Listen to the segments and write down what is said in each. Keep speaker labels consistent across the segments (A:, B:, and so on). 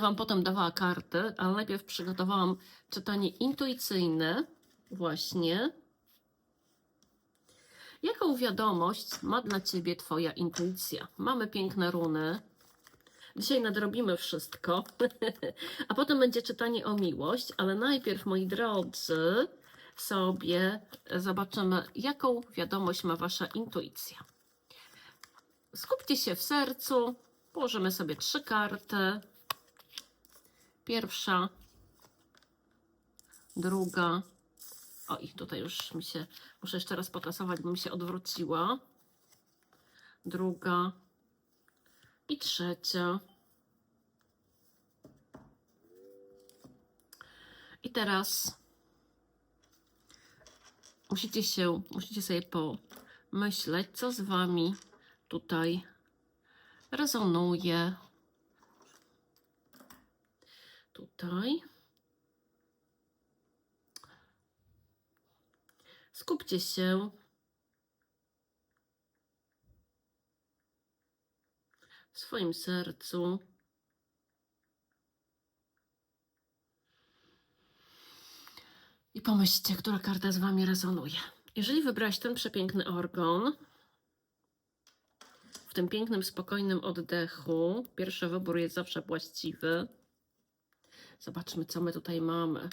A: Wam potem dawała karty, ale najpierw przygotowałam czytanie intuicyjne, właśnie. Jaką wiadomość ma dla Ciebie Twoja intuicja? Mamy piękne runy. Dzisiaj nadrobimy wszystko, a potem będzie czytanie o miłość, ale najpierw, moi drodzy, sobie zobaczymy, jaką wiadomość ma Wasza intuicja. Skupcie się w sercu, położymy sobie trzy karty. Pierwsza, druga. O, i tutaj już mi się, muszę jeszcze raz potasować, bo mi się odwróciła. Druga i trzecia. I teraz musicie się, musicie sobie pomyśleć, co z wami tutaj rezonuje. Tutaj. Skupcie się. W swoim sercu. I pomyślcie, która karta z Wami rezonuje. Jeżeli wybrałeś ten przepiękny organ, w tym pięknym, spokojnym oddechu, pierwszy wybór jest zawsze właściwy. Zobaczmy, co my tutaj mamy.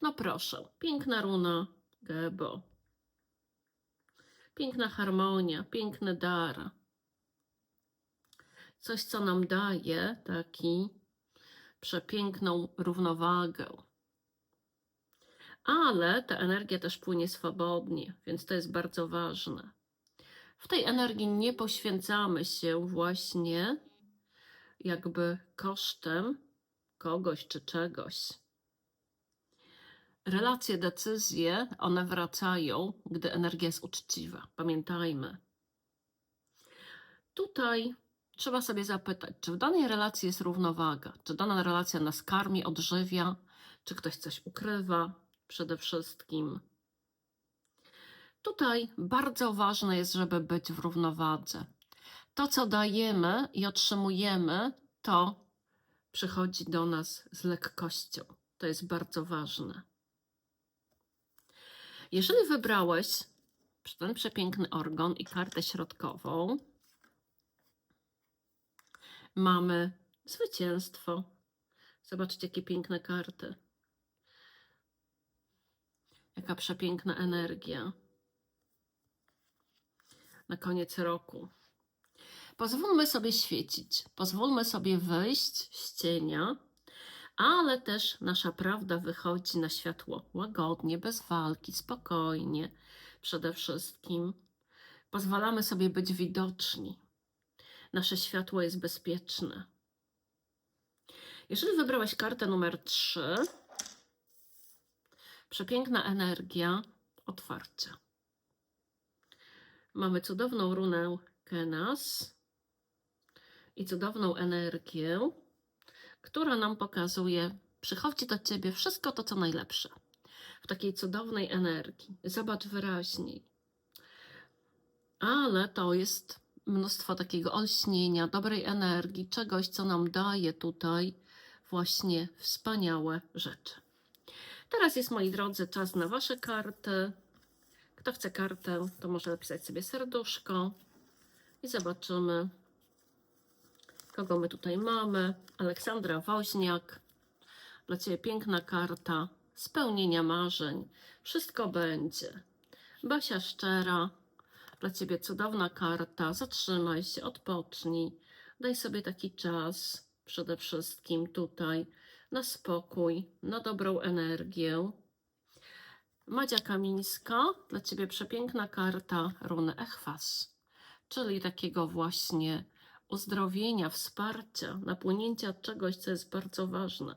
A: No proszę, piękna runa Gebo. Piękna harmonia, piękny dar. Coś, co nam daje taki przepiękną równowagę. Ale ta energia też płynie swobodnie, więc to jest bardzo ważne. W tej energii nie poświęcamy się właśnie jakby kosztem kogoś czy czegoś. Relacje, decyzje, one wracają, gdy energia jest uczciwa. Pamiętajmy. Tutaj trzeba sobie zapytać, czy w danej relacji jest równowaga, czy dana relacja nas karmi, odżywia, czy ktoś coś ukrywa przede wszystkim. Tutaj bardzo ważne jest, żeby być w równowadze. To, co dajemy i otrzymujemy, to przychodzi do nas z lekkością. To jest bardzo ważne. Jeżeli wybrałeś ten przepiękny organ i kartę środkową, mamy zwycięstwo. Zobaczcie, jakie piękne karty. Jaka przepiękna energia. Na koniec roku. Pozwólmy sobie świecić, pozwólmy sobie wyjść z cienia, ale też nasza prawda wychodzi na światło łagodnie, bez walki, spokojnie. Przede wszystkim pozwalamy sobie być widoczni. Nasze światło jest bezpieczne. Jeżeli wybrałeś kartę numer 3, przepiękna energia otwarcia. Mamy cudowną runę Kenas i cudowną energię, która nam pokazuje, przychodzi do ciebie wszystko to, co najlepsze. W takiej cudownej energii. Zobacz wyraźniej. Ale to jest mnóstwo takiego olśnienia, dobrej energii, czegoś, co nam daje tutaj właśnie wspaniałe rzeczy. Teraz jest, moi drodzy, czas na Wasze karty. Kto chce kartę, to może napisać sobie serduszko i zobaczymy, kogo my tutaj mamy. Aleksandra Woźniak. Dla Ciebie piękna karta spełnienia marzeń. Wszystko będzie. Basia Szczera. Dla Ciebie cudowna karta. Zatrzymaj się, odpocznij. Daj sobie taki czas przede wszystkim tutaj na spokój, na dobrą energię. Madzia Kamińska, dla Ciebie przepiękna karta runy Echwas, czyli takiego właśnie uzdrowienia, wsparcia, napłynięcia czegoś, co jest bardzo ważne,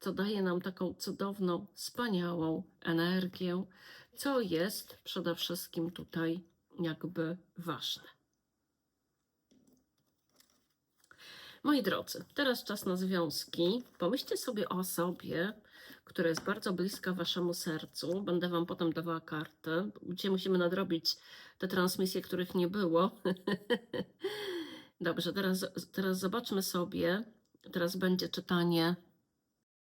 A: co daje nam taką cudowną, wspaniałą energię, co jest przede wszystkim tutaj jakby ważne. Moi drodzy, teraz czas na związki. Pomyślcie sobie o osobie, która jest bardzo bliska Waszemu sercu. Będę Wam potem dawała kartę. Dzisiaj musimy nadrobić te transmisje, których nie było. Dobrze, teraz, teraz zobaczmy sobie. Teraz będzie czytanie